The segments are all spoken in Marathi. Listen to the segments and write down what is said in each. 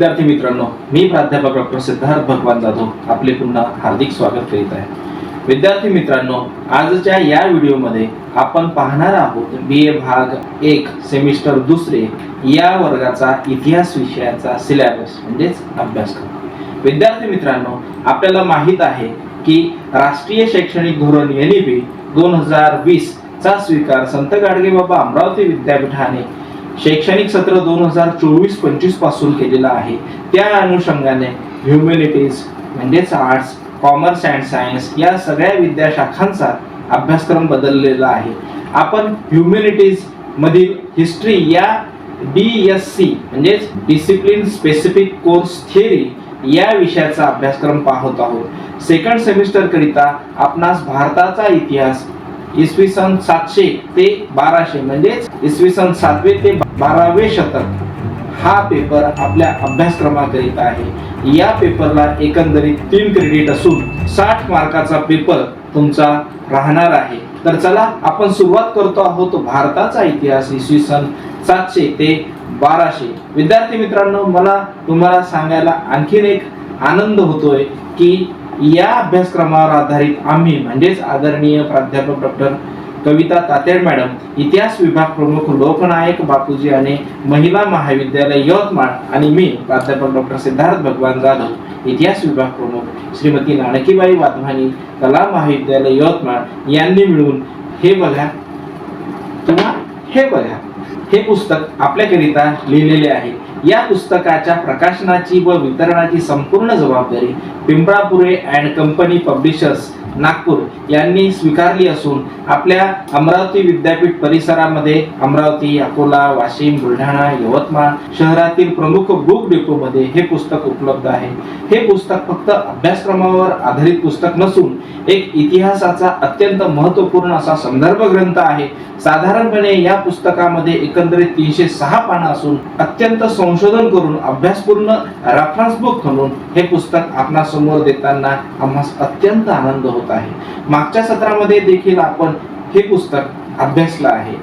विद्यार्थी मित्रांनो मी प्राध्यापक डॉक्टर सिद्धार्थ भगवान जाधव आपले पुन्हा हार्दिक स्वागत करीत आहे. विद्यार्थी मित्रांनो आजच्या या व्हिडिओमध्ये आपण पाहणार आहोत बी ए भाग एक सेमिस्टर दुसरे या वर्गाचा इतिहास विषयाचा सिलेबस म्हणजेच अभ्यासक्रम विद्यार्थी मित्रांनो आपल्याला माहीत आहे की राष्ट्रीय शैक्षणिक धोरण एन ई पी दोन हजार वीस चा स्वीकार संत गाडगे बाबा अमरावती विद्यापीठाने शैक्षणिक सत्र दोन हजार चोवीस पंचवीसपासून केलेला आहे. त्या अनुषंगाने ह्युमॅनिटीज म्हणजेच आर्ट्स कॉमर्स अँड सायन्स या सगळ्या विद्याशाखांचा अभ्यासक्रम बदललेला आहे. आपण ह्युमॅनिटीज मधील हिस्ट्री या डी एस सी म्हणजेच डिसिप्लिन स्पेसिफिक कोर्स थिअरी या विषयाचा अभ्यासक्रम पाहत आहोत. सेकंड सेमिस्टरकरिता आपणास भारताचा इतिहास इसवी सन सातशे ते बाराशे म्हणजेच इसवी सन सातवे ते बारावे शतक हा पेपर आपल्या अभ्यासक्रमाकरिता आहे. या पेपरला एकंदरीत तीन क्रेडिट असून साठ मार्काचा पेपर तुमचा राहणार आहे. तर चला आपण सुरुवात करतो आहोत भारताचा इतिहास इसवी सन सातशे ते बाराशे. विद्यार्थी मित्रांनो मला तुम्हाला सांगायला आणखीन एक आनंद होतोय की या अभ्यासक्रमावर आधारित आम्ही म्हणजेच आदरणीय प्राध्यापक डॉक्टर कविता तातेड मॅडम इतिहास विभाग प्रमुख लोकनायक बापूजी आणि महिला महाविद्यालय यवतमाळ आणि मी प्राध्यापक डॉक्टर सिद्धार्थ भगवान जाधव इतिहास विभाग प्रमुख श्रीमती नानकीबाई वाधवानी कला महाविद्यालय यवतमाळ यांनी मिळून हे बघा किंवा हे बघा हे पुस्तक आपल्याकरिता लिहिलेले आहे. या पुस्तकाच्या प्रकाशनाची व वितरणाची संपूर्ण जबाबदारी Pimpalapure and company publishers Nagpur यांनी स्वीकारली असून आपल्या अमरावती विद्यापीठ परिसरामध्ये अमरावती अकोला वाशिम बुलढाणा यवतमाळ शहरातील प्रमुख बुक डेपोमध्ये हे पुस्तक उपलब्ध आहे. हे पुस्तक फक्त अभ्यासक्रमावर आधारित पुस्तक नसून एक इतिहासाचा अत्यंत महत्त्वपूर्ण असा संदर्भ ग्रंथ आहे. साधारणपणे या पुस्तकामध्ये एकंदरीत तीनशे सहा पानं असून अत्यंत संशोधन करून अभ्यासपूर्ण रेफरन्स बुक म्हणून हे पुस्तक आपणासमोर देताना आम्हाला अत्यंत आनंद होतो. आहे. मागच्या सत्रामध्ये देखील आपण हे पुस्तक अभ्यासलं आहे.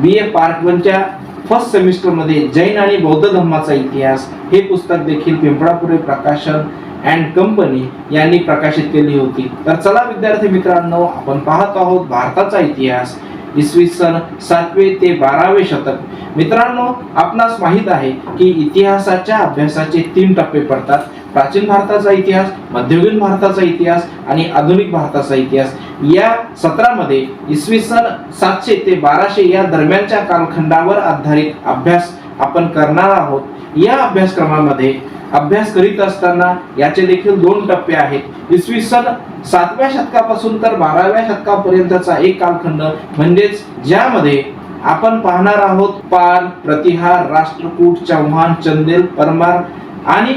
बी ए पार्ट वनच्या फर्स्ट सेमिस्टरमध्ये जैन आणि बौद्ध धर्माचा इतिहास हे पुस्तक देखील पिंपळापुरे प्रकाशन अँड कंपनी यांनी प्रकाशित केली होती. तर चला विद्यार्थी मित्रांनो आपण पाहत आहोत भारताचा इतिहास इसवी सन सातवे ते बारावे शतक. मित्रांनो आपणास माहीत आहे की इतिहासाच्या अभ्यासाचे तीन टप्पे पडतात. प्राचीन भारताचा इतिहास मध्ययुगीन भारताचा इतिहास आणि आधुनिक भारताचा इतिहास. या सत्रामध्ये इसवी सन सातशे ते बाराशे या दरम्यानच्या कालखंडावर आधारित अभ्यास आपण करणार आहोत. या अभ्यासक्रमामध्ये अभ्यास करीत असताना याचे देखील दोन टप्पे आहेत. इसवी सन सातव्या शतकापासून तर बाराव्या शतकापर्यंतचा एक कालखंड. म्हणजेच ज्यामध्ये आपण पाहणार आहोत पाल प्रतिहार राष्ट्रकूट चव्हाण चंदेल परमार आणि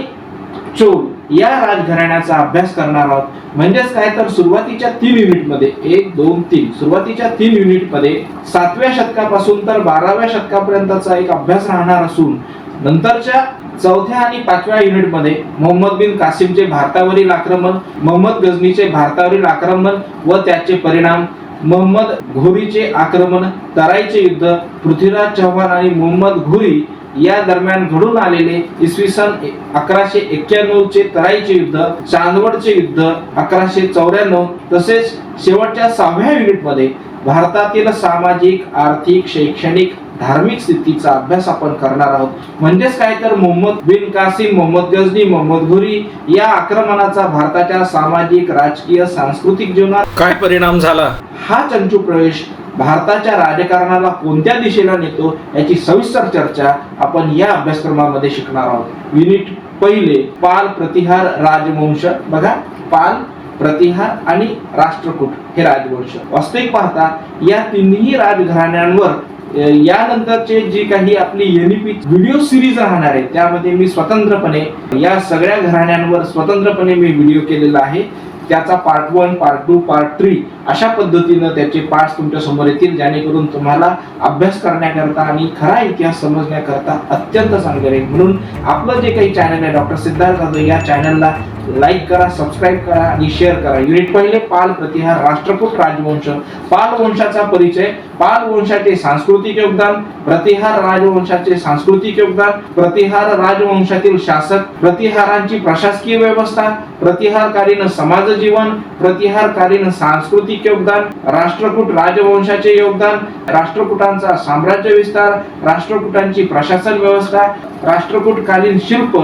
चोल या राजघराण्याचा अभ्यास करणार आहोत. म्हणजेच काय तर सुरुवातीच्या तीन युनिटमध्ये एक दोन तीन. सुरुवातीच्या तीन युनिटमध्ये सातव्या शतकापासून तर बाराव्या शतकापर्यंतचा एक अभ्यास राहणार असून नंतरच्या चौथ्या आणि पाचव्या युनिटमध्ये मोहम्मद बिन कासिमचे भारतावरील आक्रमण मोहम्मद गजनीचे भारतावरील आक्रमण व त्याचे परिणाम मोहम्मद घोरीचे आक्रमण तराईचे युद्ध पृथ्वीराज चव्हाण आणि मोहम्मद घोरी या दरम्यान घडून आलेले इसवी सन अकराशे एक्क्याण्णव चे तराईचे युद्ध चांदवडचे युद्ध अकराशे चौऱ्याण्णव तसेच शेवटच्या सहाव्या युनिटमध्ये भारतातील सामाजिक आर्थिक शैक्षणिक धार्मिक स्थितीचा अभ्यास आपण करणार आहोत. म्हणजेच काय तर मोहम्मद बिन कासिम मोहम्मद गजनी मोहम्मद घोरी या आक्रमणाचा भारताच्या सामाजिक राजकीय सांस्कृतिक जीवनात काय परिणाम झाला? हा चंचू प्रवेश भारताच्या राजकारणाला कोणत्या दिशेला नेतो याची सविस्तर चर्चा आपण या अभ्यासक्रमामध्ये शिकणार आहोत. युनिट पहिले पाल प्रतिहार राजवंश. बघा पाल प्रतिहार आणि राष्ट्रकूट हे राजवंश. वास्तविक पाहता या तिन्ही राजघराण्यांवर यानंतरचे जी काही आपली एनईपी व्हिडिओ सिरीज राहणार आहे त्यामध्ये मी स्वतंत्रपणे या सगळ्या घराण्यांवर स्वतंत्रपणे मी व्हिडिओ केलेला आहे. त्याचा part one part two part three अशा पद्धतीनं त्याचे पार्ट तुमच्यासमोर येतील जेणेकरून तुम्हाला अभ्यास करण्याकरता आणि खरा इतिहास समजण्याकरता अत्यंत चांगले राहील. म्हणून आपलं जे काही चॅनल आहे डॉक्टर सिद्धार्थ जाधव या चॅनलला लाईक करा सबस्क्राईब करा आणि शेअर करा. युनिट पहिले पाल प्रतिहार राष्ट्रकूट राजवंश. पाल वंशाचा परिचय पाल वंशाचे सांस्कृतिक योगदान प्रतिहार राजवंशाचे सांस्कृतिक योगदान प्रतिहार राजवंशातील शासक प्रतिहारांची प्रशासकीय व्यवस्था प्रतिहारकालीन समाज जीवन प्रतिहारकालीन सांस्कृतिक योगदान राष्ट्रकूट राजवंशाचे योगदान राष्ट्रकूटांचा साम्राज्य विस्तार राष्ट्रकूटांची प्रशासन व्यवस्था राष्ट्रकूटकालीन शिल्प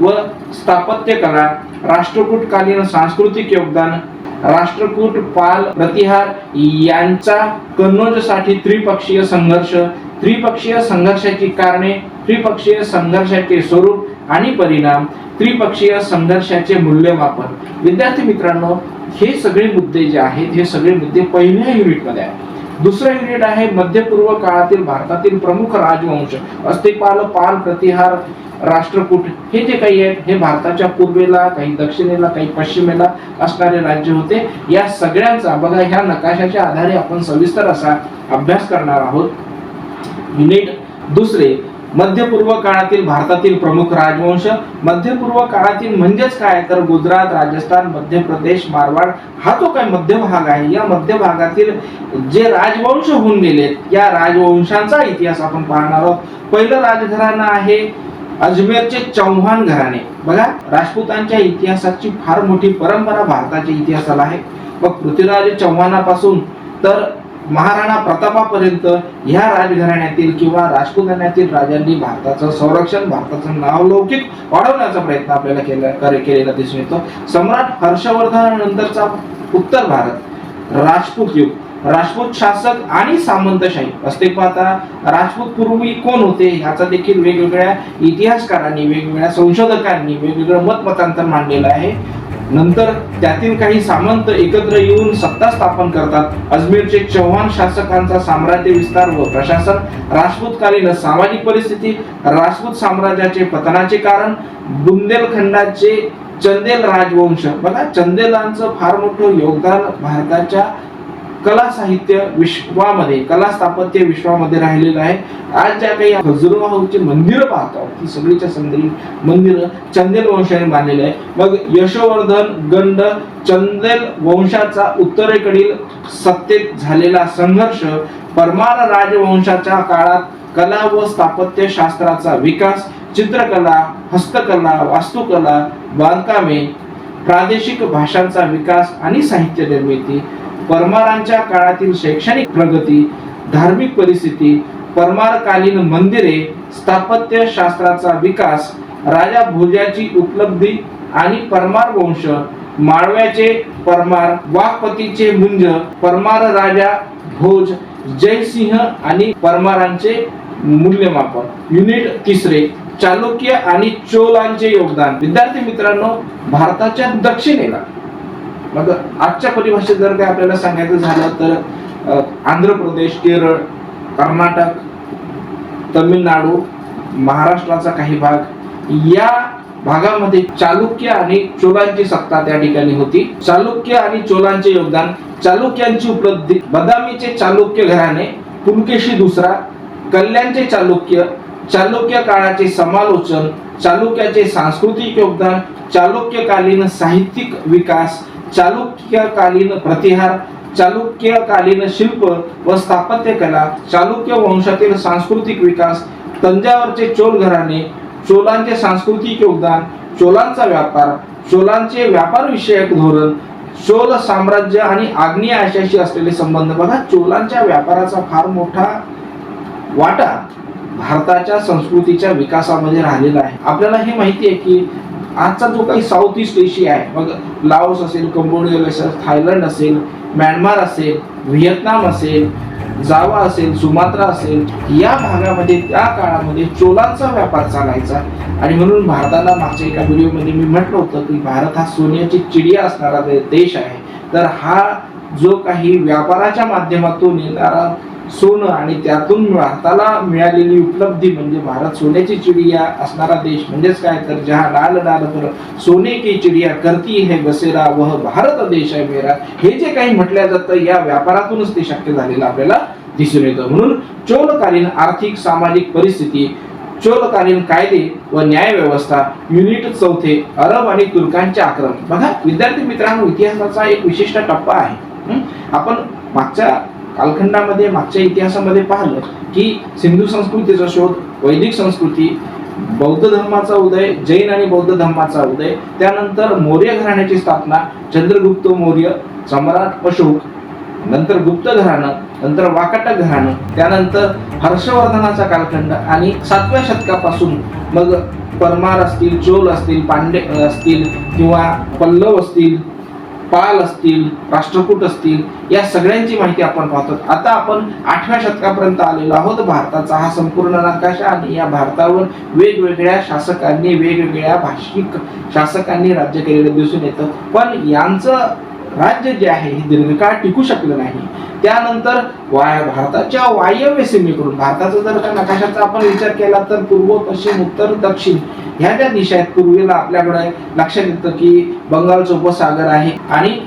व स्थापत्य कला राष्ट्रकूटकालीन सांस्कृतिक योगदान राष्ट्रकूट पाल प्रतिहार यांचा कन्नौजसाठी त्रिपक्षीय संघर्ष त्रिपक्षीय संघर्षाची कारणे त्रिपक्षीय संघर्षाचे स्वरूप आणि परिणाम त्रिपक्षीय संघर्षाचे मूल्यमापन. विद्यार्थी मित्रांनो हे सगळे मुद्दे जे आहेत हे सगळे मुद्दे पहिल्या युनिटमध्ये आहेत. दुसरं युनिट आहे मध्यपूर्व काळातील भारतातील प्रमुख राजवंश अस्तिपाल पाल प्रतिहार राष्ट्रकूट. हे जे काही आहेत हे भारताच्या पूर्वेला काही दक्षिणेला काही पश्चिमेला असणारे राज्य होते. या सगळ्यांचा बघा ह्या नकाशाच्या आधारे आपण सविस्तर असा अभ्यास करणार आहोत. युनिट दुसरे मध्यपूर्व काळातील भारतातील प्रमुख राजवंश मध्यपूर्व काळातील म्हणजेच काय? तर गुजरात राजस्थान मध्य प्रदेश मारवाड हा जो काय मध्य भाग आहे? या मध्य भागातील जे राजवंश होऊन गेलेत या राजवंशांचा इतिहास आपण पाहणार आहोत. पहिलं राजघराणं आहे अजमेरचे चौहान घराणे. बघा राजपूतांच्या इतिहासाची फार मोठी परंपरा भारताच्या इतिहासाला आहे. मग पृथ्वीराज चौहानापासून तर महाराणा प्रतापापर्यंत ह्या राजघराण्यातील किंवा राजपुतान्यातील राजांनी भारताचं संरक्षण भारताचं नाव लौकिक वाढवण्याचा प्रयत्न आपल्याला केला केलेला दिसून येतो. सम्राट हर्षवर्धनानंतरचा उत्तर भारत राजपूत युग. राजपूत शासक आणि सामंतशाही. अस्तित्वात राजपूत पूर्वी कोण होते? ह्याचा देखील वेगवेगळ्या इतिहासकारांनी वेगवेगळ्या संशोधकांनी वेगवेगळं मतमतांतर मांडलेलं आहे. नंतर त्यातील काही सामंत एकत्र येऊन सत्ता स्थापन करतात. अजमेरचे चौहान शासकांचा साम्राज्य विस्तार व प्रशासन राजपूतकालीन सामाजिक परिस्थिती राजपूत साम्राज्याचे पतनाचे कारण बुंदेलखंडाचे चंदेल राजवंश बघा चंदेलांचं फार मोठं योगदान भारताच्या कला साहित्य विश्वामध्ये कला स्थापत्य विश्वामध्ये राहिलेलं आहे. आज ज्या काही खजुराहोची मंदिरं पाहतो ती सगळीच्या सगळी मंदिरं चंदेल वंशाने बांधलेली आहे. मग यशोवर्धन गंड चंदेल वंशाचा उत्तरेकडील सत्तेत झालेला संघर्ष परमार राजवंशाच्या काळात कला व स्थापत्य शास्त्राचा विकास चित्रकला हस्तकला वास्तुकला बांधकामे प्रादेशिक भाषांचा विकास आणि साहित्य निर्मिती परमारांच्या काळातील शैक्षणिक प्रगती धार्मिक परिस्थिती परमारकालीन मंदिरे स्थापत्य शास्त्राचा विकास राजा भोजाची उपलब्धी आणि परमार वंश माळव्याचे परमार वाघपतीचे मुंज परमार राजा भोज जयसिंह आणि परमारांचे मूल्यमापन. युनिट तिसरे चालुक्य आणि चोलांचे योगदान. विद्यार्थी मित्रांनो भारताच्या दक्षिणेला मग आजच्या परिभाषेत जर काय आपल्याला सांगायचं झालं तर आंध्र प्रदेश केरळ कर्नाटक तमिळनाडू महाराष्ट्राचा काही भाग या भागामध्ये चालुक्य आणि चोलांची सत्ता त्या ठिकाणी होती. चालुक्य आणि चोलांचे योगदान चालुक्यांची उपलब्धी बदामीचे चालुक्य घराणे पुलकेशी दुसरा कल्याणचे चालुक्य चालुक्य काळाचे समालोचन चालुक्याचे सांस्कृतिक योगदान चालुक्यकालीन साहित्यिक विकास चालुक्यकालीन प्रतिहार चालुक्यकालीन शिल्प व स्थापत्यकला चालुक्य वंशातील सांस्कृतिक विकास तंजावरचे चोल घराणे चोलांचे सांस्कृतिक योगदान चोलांचा व्यापार चोलांचे व्यापार विषयक धोरण चोल साम्राज्य आणि आग्नेय आशियाशी असलेले संबंध. बघा चोलांच्या व्यापाराचा फार मोठा वाटा भारताच्या संस्कृतीच्या विकासामध्ये राहिलेला आहे. आपल्याला हे माहिती आहे की आजचा जो काही साऊथ ईस्ट एशिया आहे मग लाओस असेल कंबोडिया असेल थायलंड असेल म्यानमार असेल व्हिएतनाम असेल जावा असेल सुमात्रा असेल या भागामध्ये त्या काळामध्ये चोलांचा व्यापार चालायचा. आणि म्हणून भारताला मागच्या एका व्हिडिओमध्ये मी म्हटलं होतं की भारत हा सोन्याची चिडिया असणारा देश आहे. तर हा जो काही व्यापाराच्या माध्यमातून येणारा सोनं आणि त्यातून भारताला मिळालेली उपलब्धी म्हणजे भारत सोन्याची चिडिया असणारा देश म्हणजेच काय? तर जहा लाल लाल तर सोने की चिडिया करती है बसेरा वह भारत देश आहे मेरा. हे जे काही म्हटलं जातं या व्यापारातूनच ते शक्य झालेलं आपल्याला दिसून येतं. म्हणून चोलकालीन आर्थिक सामाजिक परिस्थिती चोलकालीन कायदे व न्याय व्यवस्था युनिट चौथे अरब आणि तुर्कांचे आक्रमण. बघा विद्यार्थी मित्रांनो इतिहासाचा एक विशिष्ट टप्पा आहे. आपण मागच्या कालखंडामध्ये मागच्या इतिहासामध्ये पाहिलं की सिंधू संस्कृतीचा शोध वैदिक संस्कृती बौद्ध धर्माचा उदय जैन आणि बौद्ध धर्माचा उदय त्यानंतर मौर्य घराण्याची स्थापना चंद्रगुप्त मौर्य सम्राट अशोक नंतर गुप्त घराणं नंतर वाकाटक घराणं त्यानंतर हर्षवर्धनाचा कालखंड आणि सातव्या शतकापासून मग परमार असतील चोल असतील पांडे असतील किंवा पल्लव असतील पाल असतील राष्ट्रकूट असतील या सगळ्यांची माहिती आपण पाहतो. आता आपण आठव्या शतकापर्यंत आलेलो आहोत. भारताचा हा संपूर्ण नकाशा आणि या भारतावर वेगवेगळ्या शासकांनी वेगवेगळ्या भाषिक शासकांनी राज्य केलेलं दिसून येतं. पण यांचं राज्य जे आहे हे दीर्घकाळ टिकू शकलं नाही. त्यानंतर वाय भारताच्या वायव्य सीमेकडून भारताचा जर का नकाशाचा आपण विचार केला तर पूर्व पश्चिम उत्तर दक्षिण ह्या ज्या दिशा आहेत पूर्वेला आपल्याकडे लक्षात येतं की बंगालचा उपसागर आहे आणि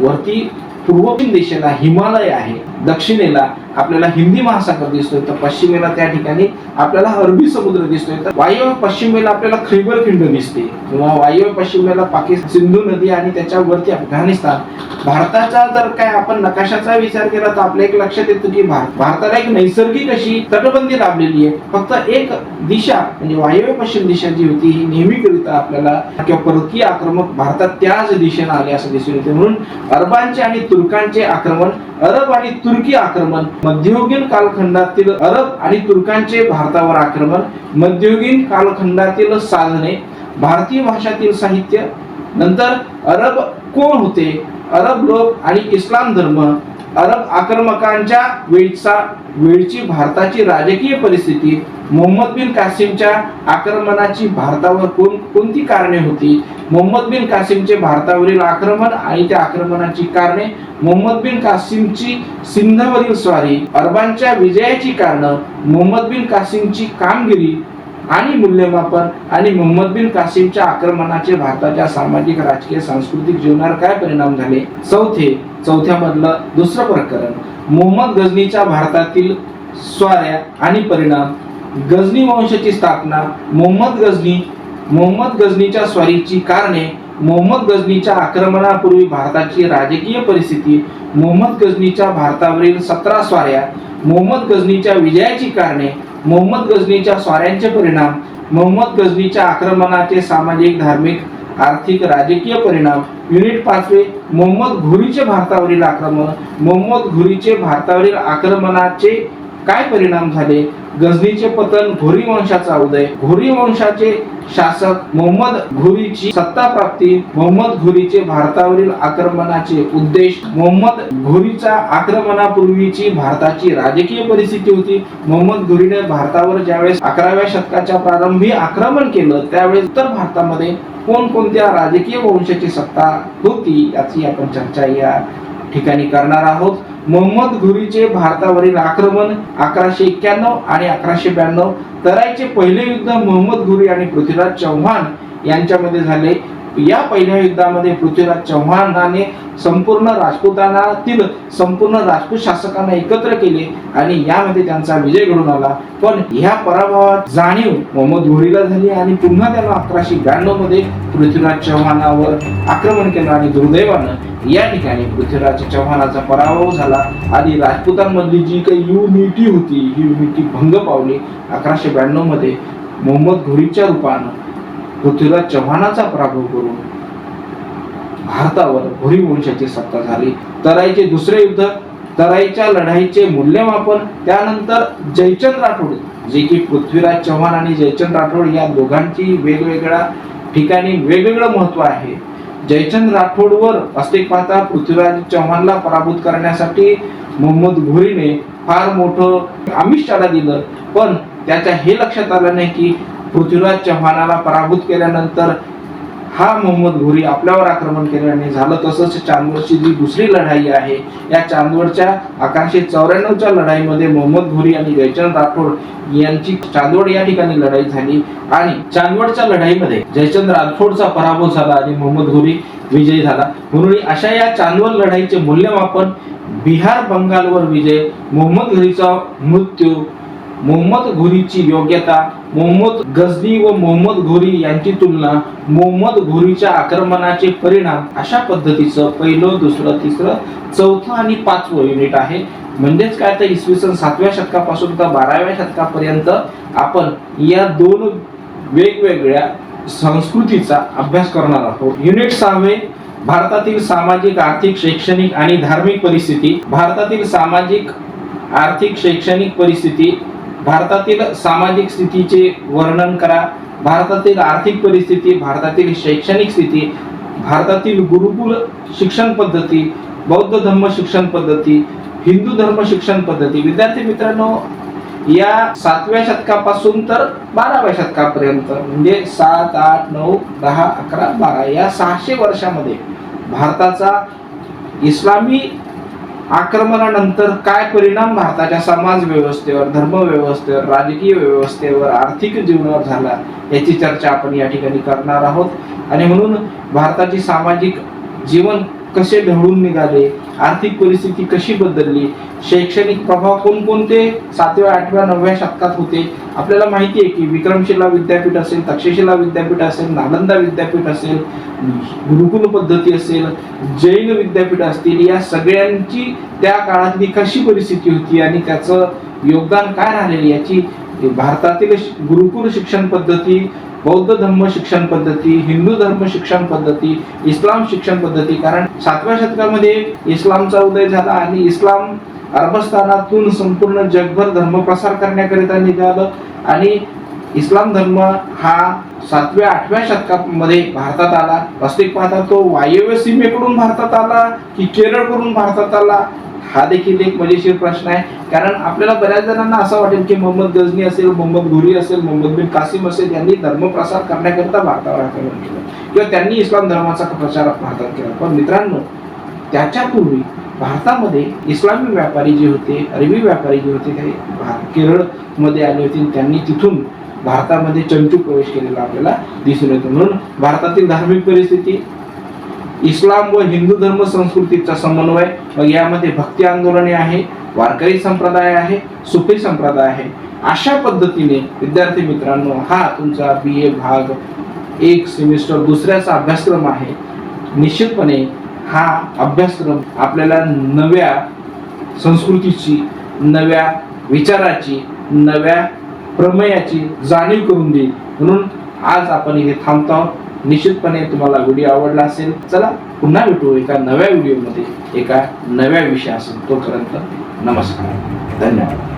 वरती पूर्व दिशेला हिमालय आहे. दक्षिणेला आपल्याला हिंदी महासागर दिसतोय तर पश्चिमेला त्या ठिकाणी आपल्याला अरबी समुद्र दिसतोय तर वायव्य पश्चिमेला आपल्याला खैबर खिंड दिसते. किंवा वायव्य पश्चिमेला पाकिस्तान सिंधू नदी आणि त्याच्यावरती अफगाणिस्तान. भारताचा जर काय आपण नकाशाचा विचार केला तर आपल्या एक लक्षात येतं की भारत भारताला एक नैसर्गिक अशी तटबंदी लाभलेली आहे. फक्त एक दिशा म्हणजे वायव्य पश्चिम दिशा जी होती ही नेहमीकरिता आपल्याला किंवा परकीय आक्रमक भारतात त्याच दिशेनं आले असं दिसून येते. म्हणून अरबांचे आणि तुर्कांचे आक्रमण अरब आणि तुर्की आक्रमण मध्ययुगीन कालखंडातील अरब आणि तुर्कांचे भारतावर आक्रमण मध्ययुगीन कालखंडातील साधने भारतीय भाषातील साहित्य नंतर अरब कोण होते? अरब लोक आणि इस्लाम धर्म अरब आक्रमकांच्या वेळचा वेळची भारताची राजकीय परिस्थिती मोहम्मद बिन कासिमच्या आक्रमणाची भारतावर कोण कोणती कारणे होती? मोहम्मद बिन कासिमचे भारतावरील आक्रमण आणि त्या आक्रमणाची कारणे मोहम्मद बिन कासिमची सिंधवरील स्वारी अरबांच्या विजयाची कारणं मोहम्मद बिन कासिमची कामगिरी आणि मूल्यमापन आणि मोहम्मद बिन कासिमच्या आक्रमणाचे भारताच्या सामाजिक राजकीय सांस्कृतिक जीवनावर काय परिणाम झाले? चौथे चौथ्यामधलं दुसरं प्रकरण. मोहम्मद गझनीच्या भारतातील स्वाऱ्या आणि परिणाम. गझनी वंशाची स्थापना मोहम्मद गझनी मोहम्मद गझनीच्या स्वारीची कारणे मोहम्मद गझनीच्या आक्रमणापूर्वी भारताची राजकीय परिस्थिती मोहम्मद गझनीच्या भारतावरील सतरा स्वाऱ्या मोहम्मद गझनीच्या विजयाची कारणे मोहम्मद गझनीच्या स्वाऱ्यांचे परिणाम मोहम्मद गझनीच्या आक्रमणाचे सामाजिक धार्मिक आर्थिक राजकीय परिणाम युनिट पाचवे मोहम्मद घुरीचे भारतावरील आक्रमण मोहम्मद घुरीचे भारतावरील आक्रमणाचे काय परिणाम झाले? गजनीचे पतन घोरी वंशाचा उदय. घोरी वंशाचे शासक मोहम्मद घोरीची सत्ता प्राप्ती मोहम्मद घोरीचे भारतावरील आक्रमणाचे उद्देश मोहम्मद घोरीचा आक्रमणापूर्वीची भारताची राजकीय परिस्थिती होती. मोहम्मद घोरीने भारतावर ज्यावेळेस अकराव्या शतकाच्या प्रारंभी आक्रमण केलं त्यावेळेस उत्तर भारतामध्ये कोणकोणत्या राजकीय वंशाची सत्ता होती याची आपण चर्चा या ठिकाणी करणार आहोत. मोहम्मद घुरीचे भारतावरील आक्रमण अकराशे एक्क्याण्णव आणि अकराशे ब्याण्णव तराईचे पहिले युद्ध मोहम्मद घुरी आणि पृथ्वीराज चव्हाण यांच्यामध्ये झाले. या पहिल्या युद्धामध्ये पृथ्वीराज चव्हाणाने संपूर्ण राजपुतानातील संपूर्ण राजपूत शासकांना एकत्र केले आणि यामध्ये त्यांचा विजय घडून आला. पण ह्या पराभवात जाणीव मोहम्मद घोरीला झाली आणि पुन्हा त्यांना अकराशे ब्याण्णवमध्ये पृथ्वीराज चव्हाणावर आक्रमण केलं आणि दुर्दैवानं या ठिकाणी पृथ्वीराज चव्हाणाचा पराभव झाला. आणि राजपुतांमधली जी काही युनिटी होती ही युनिटी भंग पावली अकराशे ब्याण्णवमध्ये. मोहम्मद घोरीच्या रूपानं पृथ्वीला चव्हाणाचा पराभव करून भारतावर घोरी वंशाची सत्ता झाली. तराईचे दुसरे युद्ध तराईच्या लढाईचे मूल्यमापन त्यानंतर जयचंद राठोड जे की पृथ्वीराज चव्हाण आणि जयचंद राठोड या दोघांची वेगवेगळ्या ठिकाणी वेगवेगळं महत्त्व आहे. जयचंद राठोडवर असते पाहता पृथ्वीराज चव्हाणला पराभूत करण्यासाठी मोहम्मद घोरीने फार मोठं आमिष त्याला दिलं. पण त्याच्या हे लक्षात आलं नाही की पृथ्वीराज चव्हाणाला पराभूत केल्यानंतर हा मोहम्मद घोरी आपल्यावर आक्रमण केल्याने झालं तसंच चांदवडची जी दुसरी लढाई आहे या चांदवडच्या अकराशे चौऱ्याण्णवच्या लढाईमध्ये मोहम्मद घोरी आणि जयचंद राठोड यांची चांदवड या ठिकाणी लढाई झाली. आणि चांदवडच्या लढाईमध्ये जयचंद राठोडचा पराभव झाला आणि मोहम्मद घोरी विजयी झाला. म्हणून अशा या चांदवड लढाईचे मूल्यमापन बिहार बंगालवर विजय मोहम्मद घोरीचा मृत्यू मोहम्मद घोरीची योग्यता मोहम्मद गझनी व मोहम्मद घोरी यांची तुलना मोहम्मद घोरीच्या आक्रमणाचे परिणाम अशा पद्धतीचं पहिलं दुसरं तिसरं चौथं आणि पाचवं युनिट आहे. म्हणजेच काय तर इसवी सन सातव्या शतकापासून तर बाराव्या शतकापर्यंत आपण या दोन वेगवेगळ्या संस्कृतीचा अभ्यास करणार आहोत. युनिट सहावे भारतातील सामाजिक आर्थिक शैक्षणिक आणि धार्मिक परिस्थिती. भारतातील सामाजिक आर्थिक शैक्षणिक परिस्थिती भारतातील सामाजिक स्थितीचे वर्णन करा. भारतातील आर्थिक परिस्थिती भारतातील शैक्षणिक स्थिती भारतातील गुरुकुल शिक्षण पद्धती बौद्ध धर्म शिक्षण पद्धती हिंदू धर्म शिक्षण पद्धती. विद्यार्थी मित्रांनो या सातव्या शतकापासून तर बाराव्या शतकापर्यंत म्हणजे सात आठ नऊ दहा अकरा बारा या सहाशे वर्षामध्ये भारताचा इस्लामी आक्रमणानंतर काय परिणाम? भारताच्या समाज व्यवस्थेवर धर्म व्यवस्थेवर राजकीय व्यवस्थेवर आर्थिक जीवनावर झाला याची चर्चा आपण या ठिकाणी करणार आहोत. आणि म्हणून भारताची सामाजिक जीवन कसे ढळून निघाले? आर्थिक परिस्थिती कशी बदलली? शैक्षणिक प्रभाव कोणकोणते? सातव्या आठव्या नवव्या शतकात होते. आपल्याला माहिती आहे की विक्रमशिला विद्यापीठ असेल तक्षशिला विद्यापीठ असेल नालंदा विद्यापीठ असेल गुरुकुल पद्धती असेल जैन विद्यापीठ असतील या सगळ्यांची त्या काळातली कशी परिस्थिती होती आणि त्याचं योगदान काय राहिलेलं याची भारतातील गुरुकुल शिक्षण पद्धती बौद्ध धर्म शिक्षण पद्धती हिंदू धर्म शिक्षण पद्धती इस्लाम शिक्षण पद्धती कारण सातव्या शतकामध्ये इस्लामचा उदय झाला आणि इस्लाम अरबस्थानातून संपूर्ण जगभर धर्म प्रसार करण्याकरिता निघालं. आणि इस्लाम धर्म हा सातव्या आठव्या शतकामध्ये भारतात आला. वास्तविक पाहता तो वायव्य सीमेकडून भारतात आला की केरळकडून भारतात आला. हा देखील एक मजेशीर प्रश्न आहे. कारण आपल्याला बऱ्याच जणांना असं वाटेल की मोहम्मद गजनी असेल मोहम्मद घुरी असेल मोहम्मद बिन कासिम असेल यांनी धर्मप्रसार करण्याकरिता भारतावर आक्रमण केलं. किंवा त्यांनी इस्लाम धर्माचा प्रचार भारतात केला. पण मित्रांनो त्याच्यापूर्वी भारतामध्ये इस्लामी व्यापारी जे होते अरबी व्यापारी जे होते ते केरळमध्ये आले होते. आणि त्यांनी तिथून भारतामध्ये चंचू प्रवेश केलेला आपल्याला दिसून येतो. म्हणून भारतातील धार्मिक परिस्थिती इस्लाम व हिंदू धर्म संस्कृतीचा समन्वय मग यामध्ये भक्ती आंदोलने आहे वारकरी संप्रदाय आहे सुफी संप्रदाय आहे. अशा पद्धतीने विद्यार्थी मित्रांनो हा तुमचा बी ए भाग एक सेमिस्टर दुसऱ्याचा अभ्यासक्रम आहे. निश्चितपणे हा अभ्यासक्रम आपल्याला नव्या संस्कृतीची नव्या विचाराची नव्या प्रमेयाची जाणीव करून देईल. म्हणून आज आपण इथे थांबतो आहोत. निश्चितपणे तुम्हाला व्हिडिओ आवडला असेल. चला पुन्हा भेटू एका नव्या व्हिडिओमध्ये एका नव्या विषयासह तोपर्यंत नमस्कार. धन्यवाद.